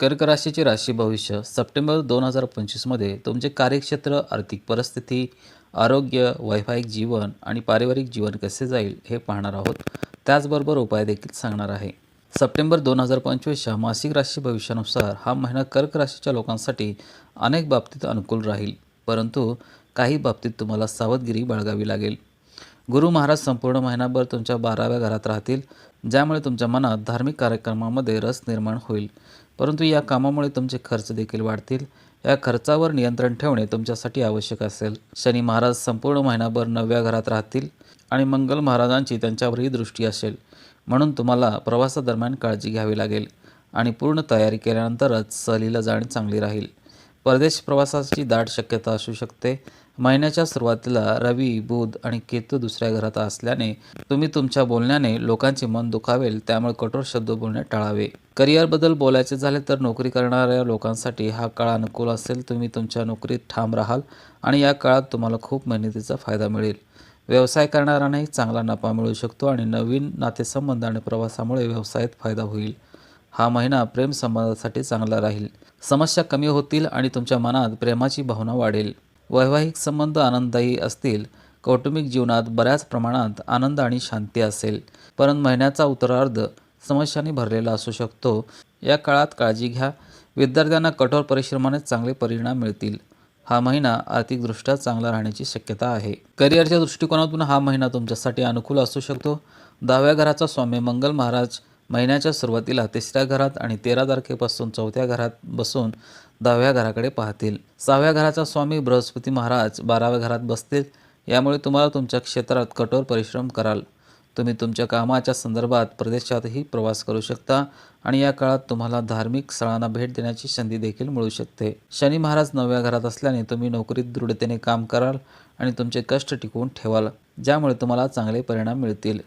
कर्क राशीचे राशी भविष्य सप्टेंबर दोन हजार पंचवीसमध्ये तुमचे कार्यक्षेत्र आर्थिक परिस्थिती आरोग्य वैवाहिक जीवन आणि पारिवारिक जीवन कसे जाईल हे पाहणार आहोत. त्याचबरोबर उपाय देखील सांगणार आहे. सप्टेंबर दोन हजार पंचवीसच्या मासिक राशी भविष्यानुसार हा महिना कर्क राशीच्या लोकांसाठी अनेक बाबतीत अनुकूल राहील. परंतु काही बाबतीत तुम्हाला सावधगिरी बाळगावी लागेल. गुरु महाराज संपूर्ण महिनाभर तुमच्या बाराव्या घरात राहतील. ज्यामुळे तुमच्या मनात धार्मिक कार्यक्रमामध्ये रस निर्माण होईल. परंतु या कामामुळे तुमचे खर्च देखील वाढतील. या खर्चावर नियंत्रण ठेवणे तुमच्यासाठी आवश्यक असेल. शनी महाराज संपूर्ण महिनाभर नवव्या घरात राहतील आणि मंगल महाराजांची त्यांच्यावरही दृष्टी असेल. म्हणून तुम्हाला प्रवासादरम्यान काळजी घ्यावी लागेल आणि पूर्ण तयारी केल्यानंतरच सहलीला जाणे चांगली राहील. परदेश प्रवासाची दाट शक्यता असू शकते. महिन्याच्या सुरुवातीला रवी बुध आणि केतू दुसऱ्या घरात असल्याने तुम्ही तुमच्या बोलण्याने लोकांचे मन दुखावेल त्यामुळे कठोर शब्द बोलणे टाळावे. करिअरबद्दल बोलायचे झाले तर नोकरी करणाऱ्या लोकांसाठी हा काळ अनुकूल असेल. तुम्ही तुमच्या नोकरीत ठाम राहाल आणि या काळात तुम्हाला खूप मेहनतीचा फायदा मिळेल. व्यवसाय करणाऱ्यांनाही चांगला नफा मिळू शकतो आणि नवीन नातेसंबंध आणि प्रवासामुळे व्यवसायात फायदा होईल. हा महिना प्रेम संबंधासाठी चांगला राहील. समस्या कमी होतील आणि तुमच्या मनात प्रेमाची भावना वाढेल. वैवाहिक संबंध आनंददायी असतील कौटुंबिक जीवनात बऱ्याच प्रमाणात आनंद आणि शांती असेल. परंतु महिन्याचा उत्तरार्ध समस्यांनी भरलेला असू शकतो. या काळात काळजी घ्या. विद्यार्थ्यांना कठोर परिश्रमाने चांगले परिणाम मिळतील. हा महिना आर्थिकदृष्ट्या चांगला राहण्याची शक्यता आहे. करिअरच्या दृष्टिकोनातून हा महिना तुमच्यासाठी अनुकूल असू शकतो. दहाव्या घराचा स्वामी मंगल महाराज महिन्याच्या सुरुवातीला तिसऱ्या घरात आणि तेरा तारखेपासून चौथ्या घरात बसून दहाव्या घराकडे पाहतील. सहाव्या घराचा स्वामी बृहस्पती महाराज बाराव्या घरात बसतील. यामुळे तुम्हाला तुमच्या क्षेत्रात कठोर परिश्रम कराल. तुम्ही तुमच्या कामाच्या संदर्भात प्रदेशातही प्रवास करू शकता आणि या काळात तुम्हाला धार्मिक स्थळांना भेट देण्याची संधी देखील मिळू शकते. शनी महाराज नवव्या घरात असल्याने तुम्ही नोकरीत दृढतेने काम कराल आणि तुमचे कष्ट टिकवून ठेवाल ज्यामुळे तुम्हाला चांगले परिणाम मिळतील.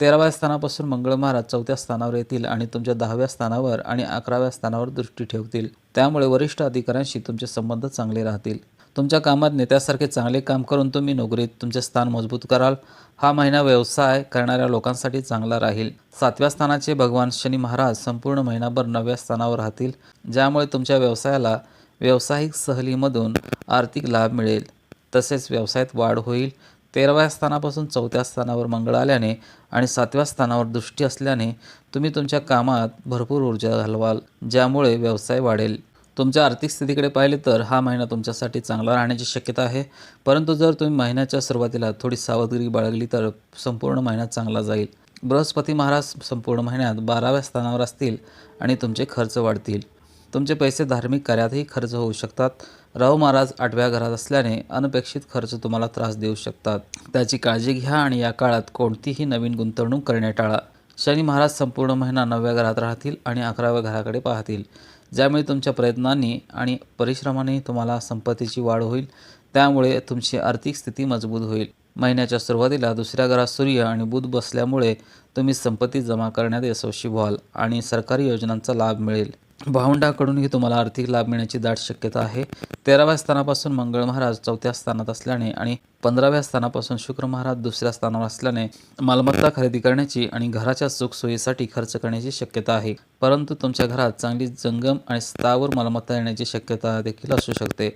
तेराव्या स्थानापासून मंगळ महाराज चौथ्या स्थानावर येतील आणि तुमच्या दहाव्या स्थानावर आणि अकराव्या स्थानावर दृष्टी ठेवतील. त्यामुळे वरिष्ठ अधिकाऱ्यांशी तुमचे संबंध चांगले राहतील. तुमच्या कामात नेत्यासारखे चांगले काम करून तुम्ही नोकरीत तुमचे स्थान मजबूत कराल. हा महिना व्यवसाय करणाऱ्या लोकांसाठी चांगला राहील. सातव्या स्थानाचे भगवान शनी महाराज संपूर्ण महिनाभर नवव्या स्थानावर राहतील ज्यामुळे तुमच्या व्यवसायाला व्यावसायिक सहलीमधून आर्थिक लाभ मिळेल. तसेच व्यवसायात वाढ होईल. तेराव्या स्थानापासून चौथ्या स्थानावर मंगळ आल्याने आणि सातव्या स्थानावर दृष्टी असल्याने तुम्ही तुमच्या कामात भरपूर ऊर्जा घालवाल ज्यामुळे व्यवसाय वाढेल. तुमच्या आर्थिक स्थितीकडे पाहिले तर हा महिना तुमच्यासाठी चांगला राहण्याची शक्यता आहे. परंतु जर तुम्ही महिन्याच्या सुरुवातीला थोडी सावधगिरी बाळगली तर संपूर्ण महिना चांगला जाईल. बृहस्पती महाराज संपूर्ण महिन्यात बाराव्या स्थानावर असतील आणि तुमचे खर्च वाढतील. तुमचे पैसे धार्मिक कार्यातही खर्च होऊ शकतात. राहू महाराज आठव्या घरात असल्याने अनपेक्षित खर्च तुम्हाला त्रास देऊ शकतात. त्याची काळजी घ्या आणि या काळात कोणतीही नवीन गुंतवणूक करणे टाळा. शनी महाराज संपूर्ण महिना नवव्या घरात राहतील आणि अकराव्या घराकडे पाहतील. ज्यामुळे तुमच्या प्रयत्नांनी आणि परिश्रमाने तुम्हाला संपत्तीची वाढ होईल. त्यामुळे तुमची आर्थिक स्थिती मजबूत होईल. महिन्याच्या सुरुवातीला दुसऱ्या घरात सूर्य आणि बुध बसल्यामुळे तुम्ही संपत्ती जमा करण्यात यशस्वी व्हाल आणि सरकारी योजनांचा लाभ मिळेल. भावंडाकडूनही तुम्हाला आर्थिक लाभ मिळण्याची दाट शक्यता आहे. तेराव्या स्थानापासून मंगळ महाराज चौथ्या स्थानात असल्याने आणि पंधराव्या स्थानापासून शुक्र महाराज दुसऱ्या स्थानावर असल्याने मालमत्ता खरेदी करण्याची आणि घराच्या सुखसोयीसाठी खर्च करण्याची शक्यता आहे. परंतु तुमच्या घरात चांगली जंगम आणि स्थावर मालमत्ता येण्याची शक्यता देखील असू शकते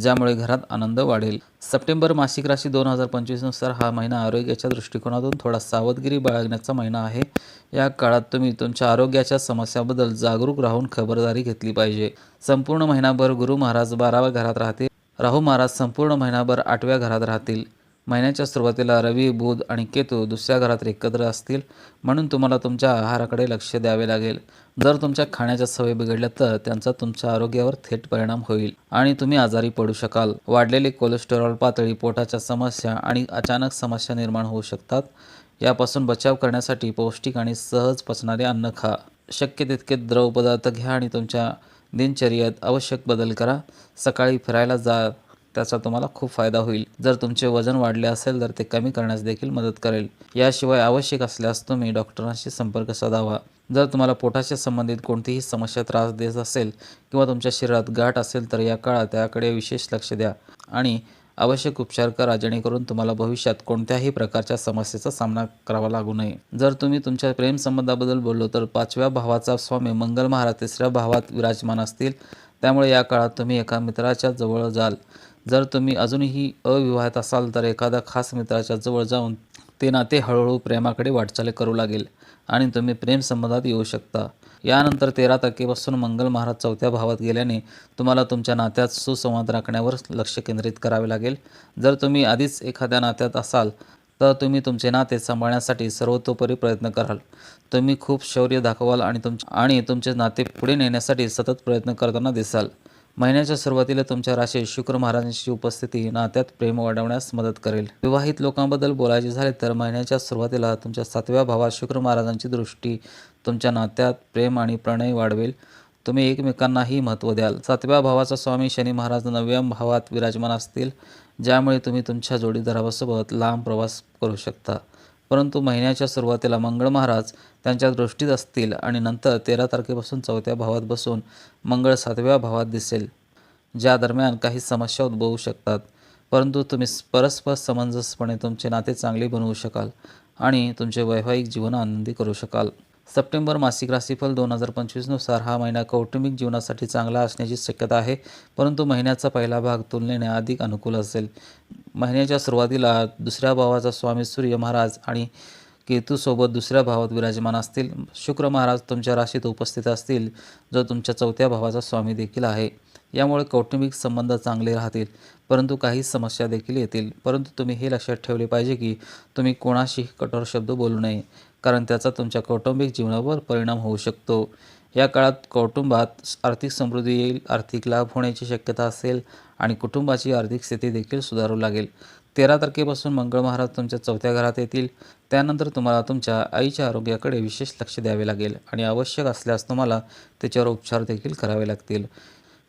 ज्यामुळे घरात आनंद वाढेल. सप्टेंबर मासिक राशी दोन हजार पंचवीसनुसार हा महिना आरोग्याच्या दृष्टिकोनातून थोडा सावधगिरी बाळगण्याचा महिना आहे. या काळात तुम्ही तुमच्या आरोग्याच्या समस्याबद्दल जागरूक राहून खबरदारी घेतली पाहिजे. संपूर्ण महिनाभर गुरु महाराज बाराव्या घरात राहतील. राहू महाराज संपूर्ण महिनाभर आठव्या घरात राहतील. महिन्याच्या सुरुवातीला रवी बुध आणि केतू दुसऱ्या घरात एकत्र असतील म्हणून तुम्हाला तुमच्या आहाराकडे लक्ष द्यावे लागेल. जर तुमच्या खाण्याच्या सवयी बिघडल्या तर त्यांचा तुमच्या आरोग्यावर थेट परिणाम होईल आणि तुम्ही आजारी पडू शकाल. वाढलेली कोलेस्टेरॉल पातळी पोटाच्या समस्या आणि अचानक समस्या निर्माण होऊ शकतात. यापासून बचाव करण्यासाठी पौष्टिक आणि सहज पचणारे अन्न खा. शक्य तितके द्रव पदार्थ घ्या आणि तुमच्या दिनचर्येत आवश्यक बदल करा. सकाळी फिरायला जा त्याचा तुम्हाला खूप फायदा होईल. जर तुमचे वजन वाढले असेल तर ते कमी करण्यास देखील मदत करेल. याशिवाय आवश्यक असल्यास तुम्ही डॉक्टरांशी संपर्क साधावा. जर तुम्हाला पोटाशी संबंधित कोणतीही समस्या त्रास देत असेल किंवा तुमच्या शरीरात गाठ असेल तर या काळात त्याकडे विशेष लक्ष द्या. आणि आवश्यक उपचार करा जेणेकरून तुम्हाला भविष्यात कोणत्याही प्रकारच्या समस्येचा सामना करावा लागू नये. जर तुम्ही तुमच्या प्रेमसंबंधाबद्दल बोललो तर पाचव्या भावाचा स्वामी मंगल महाराज तिसऱ्या भावात विराजमान असतील. त्यामुळे या काळात तुम्ही एका मित्राच्या जवळ जाल. जर तुम्ही अजूनही अविवाहित असाल तर एखाद्या खास मित्राच्या जवळ जाऊन ते नाते हळूहळू प्रेमाकडे वाटचाल करू लागेल आणि तुम्ही प्रेमसंबंधात येऊ शकता. यानंतर तेरा तारखेपासून मंगल महाराज चौथ्या भावात गेल्याने तुम्हाला तुमच्या नात्यात सुसंवाद राखण्यावर लक्ष केंद्रित करावे लागेल. जर तुम्ही आधीच एखाद्या नात्यात असाल तर तुम्ही तुमचे नाते सांभाळण्यासाठी सर्वतोपरी प्रयत्न कराल. तुम्ही खूप शौर्य दाखवाल आणि तुम आणि तुमचे नाते पुढे नेण्यासाठी सतत प्रयत्न करताना दिसाल. महिन्याच्या सुरुवातीला तुमच्या राशीत शुक्र महाराजांची उपस्थिती नात्यात प्रेम वाढवण्यास मदत करेल. विवाहित लोकांबद्दल बोलायचे झाले तर महिन्याच्या सुरुवातीला तुमच्या सातव्या भावात शुक्र महाराजांची दृष्टी तुमच्या नात्यात प्रेम आणि प्रणय वाढवेल. तुम्ही एकमेकांनाही महत्त्व द्याल. सातव्या भावाचा स्वामी शनी महाराज नवव्या भावात विराजमान असतील ज्यामुळे तुम्ही तुमच्या जोडीदारासोबत लांब प्रवास करू शकता. परंतु महिन्याच्या सुरुवातीला मंगळ महाराज त्यांच्या दृष्टीत असतील आणि नंतर तेरा तारखेपासून चौथ्या भावात बसून मंगळ सातव्या भावात दिसेल ज्या दरम्यान काही समस्या उद्भवू शकतात. परंतु तुम्ही परस्पर समंजसपणे तुमचे नाते चांगले बनवू शकाल आणि तुमचे वैवाहिक जीवन आनंदी करू शकाल. सप्टेंबर मासिक राशीफल दोन हजार पंचवीसनुसार हा महिना कौटुंबिक जीवनासाठी चांगला असण्याची शक्यता आहे परंतु महिन्याचा पहिला भाग तुलनेने अधिक अनुकूल असेल. महिन्याच्या सुरुवातीला दुसऱ्या भावाचा स्वामी सूर्य महाराज आणि केतूसोबत दुसऱ्या भावात विराजमान असतील. शुक्र महाराज तुमच्या राशीत उपस्थित असतील जो तुमच्या चौथ्या भावाचा स्वामी देखील आहे. यामुळे कौटुंबिक संबंध चांगले राहतील परंतु काही समस्या देखील येतील. परंतु तुम्ही हे लक्षात ठेवले पाहिजे की तुम्ही कोणाशी कठोर शब्द बोलू नये कारण त्याचा तुमच्या कौटुंबिक जीवनावर परिणाम होऊ शकतो. या काळात कौटुंबात आर्थिक समृद्धी येईल आर्थिक लाभ होण्याची शक्यता असेल आणि कुटुंबाची आर्थिक स्थिती देखील सुधारू लागेल. तेरा तारखेपासून मंगळ महाराज तुमच्या चौथ्या घरात येतील. त्यानंतर तुम्हाला तुमच्या आईच्या आरोग्याकडे विशेष लक्ष द्यावे लागेल आणि आवश्यक असल्यास तुम्हाला त्याच्यावर उपचार देखील करावे लागतील.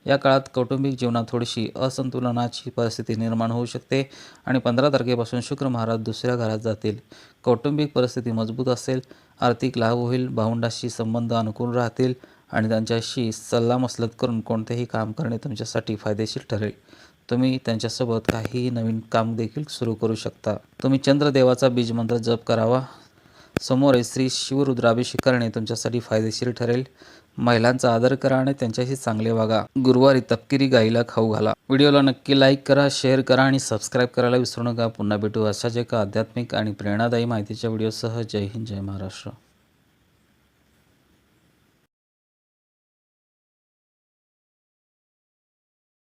या काळात कौटुंबिक जीवनात थोडीशी असंतुलनाची परिस्थिती निर्माण होऊ शकते आणि पंधरा तारखेपासून शुक्र महाराज दुसऱ्या घरात जातील. कौटुंबिक परिस्थिती मजबूत असेल आर्थिक लाभ होईल भावंडाशी संबंध अनुकूल राहतील आणि त्यांच्याशी सल्लामसलत करून कोणतेही काम करणे तुमच्यासाठी फायदेशीर ठरेल. तुम्ही त्यांच्यासोबत काहीही नवीन काम देखील सुरू करू शकता. तुम्ही चंद्रदेवाचा बीजमंत्र जप करावा. समोर श्री शिवरुद्राभिषेक करणे तुमच्यासाठी फायदेशीर ठरेल. महिलांचा आदर करा आणि त्यांच्याशी चांगले वागा. गुरुवारी तपकिरी गाईला खाऊ घाला. व्हिडिओला नक्की लाईक करा शेअर करा आणि सबस्क्राईब करायला विसरू नका. पुन्हा भेटू अशाच एका आध्यात्मिक आणि प्रेरणादायी माहितीच्या व्हिडिओसह. जय हिंद जय महाराष्ट्र.